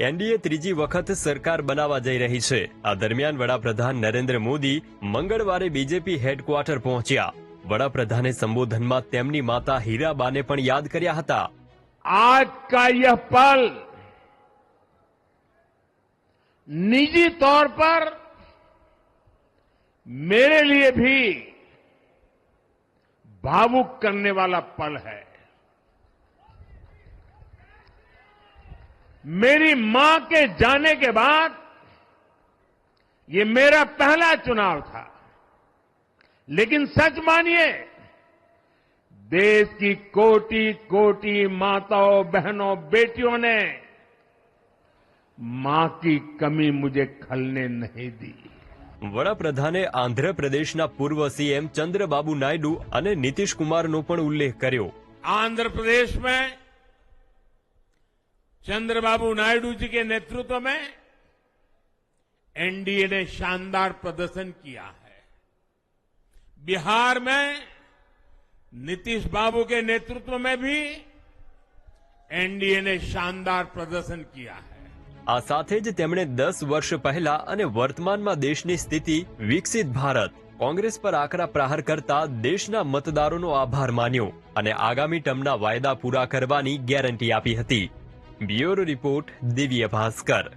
NDA ત્રીજી વખત સરકાર બનાવવા જઈ રહી છે આ દરમિયાન વડાપ્રધાન નરેન્દ્ર મોદી મંગળવારે બીજેપી હેડક્વાર્ટર પહોંચ્યા વડાપ્રધાને સંબોધનમાં તેમની માતા હીરાબાને પણ યાદ કર્યા હતા आज का यह पल निजी तौर पर मेरे लिए भी भावुक करने वाला पल है मेरी मां के जाने के बाद ये मेरा पहला चुनाव था लेकिन सच मानिए देश की कोटि कोटि माताओं बहनों बेटियों ने मां की कमी मुझे खलने नहीं दी વડાપ્રધાને આંધ્રપ્રદેશના પૂર્વ સીએમ ચંદ્રબાબુ નાયડુ અને નીતિશ કુમારનો પણ ઉલ્લેખ કર્યો आंध्र प्रदेश में चंद्रबाबू नायडू जी के नेतृत्व में एनडीए ने शानदार प्रदर्शन किया है बिहार में नीतीश बाबू के नेतृत्व में भी एनडीए ने शानदार प्रदर्शन किया है આ સાથે જ તેમણે દસ વર્ષ પહેલા અને વર્તમાનમાં દેશની સ્થિતિ વિકસિત ભારત કોંગ્રેસ પર આકરા પ્રહાર કરતા દેશના મતદારોનો આભાર માન્યો અને આગામી ટર્મના વાયદા પૂરા કરવાની ગેરંટી આપી હતી બ્યુરો રિપોર્ટ દિવ્ય ભાસ્કર.